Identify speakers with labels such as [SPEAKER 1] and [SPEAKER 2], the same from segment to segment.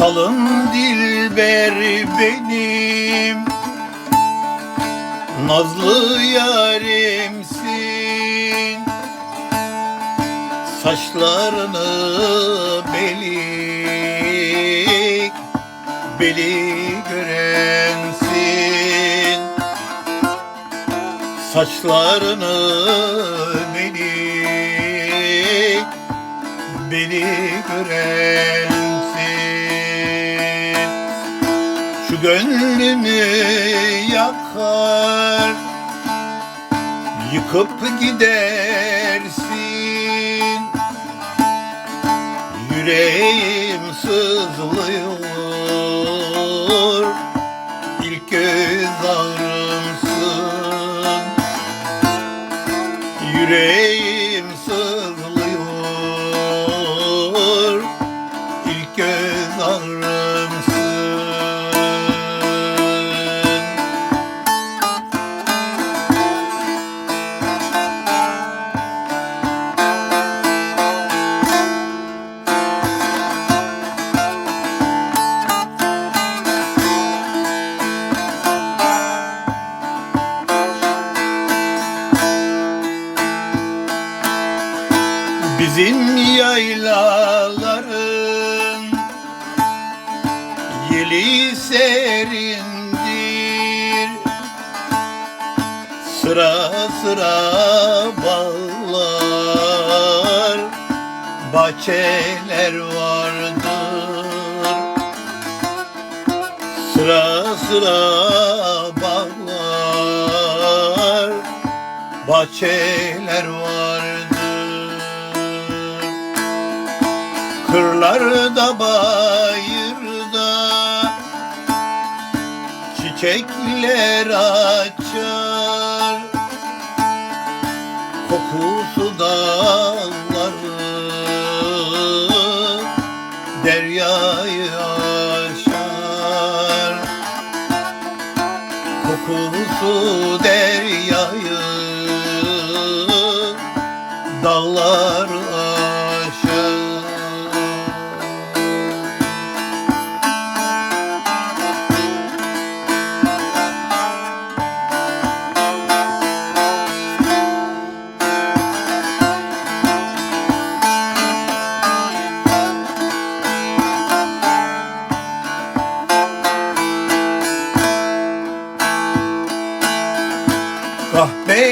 [SPEAKER 1] Balım dilber benim. Nazlı yarimsin. Saçlarını belik Beli görensin. Saçlarını belik Beni görensin gönlümü yakar. Yıkıp gidersin. Yüreğim sızlıyor. İlk göz ağrımsın. Yüreğim sızlıyor. İlk göz ağrımsın Bizim yaylaların yeli serindir. Sıra sıra bağlar bahçeler vardır. Sıra sıra bağlar bahçeler vardır Kırlarda bayırda çiçekler açar. Kokusu dağları deryayı aşar. Kokusu deryayı. Dağlar aşar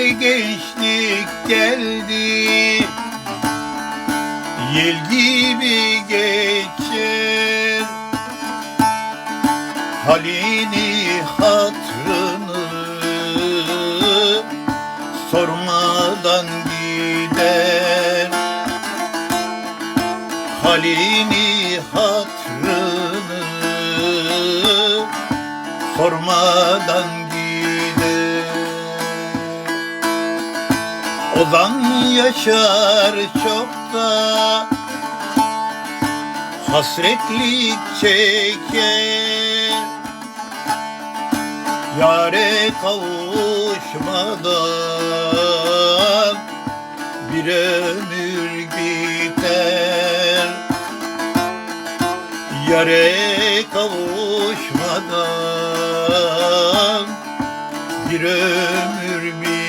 [SPEAKER 1] gençlik geldi. Yel gibi geçer. Halini hatrını Sormadan gider. Halini hatrını Sormadan gider Ozan yaşar çok da. Hasretlik çeker. Yare kavuşmadan Bir ömür biter. Yare kavuşmadan Bir ömür biter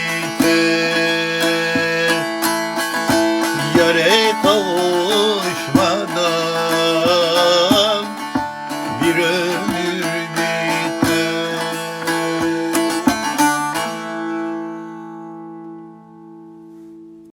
[SPEAKER 1] Amen.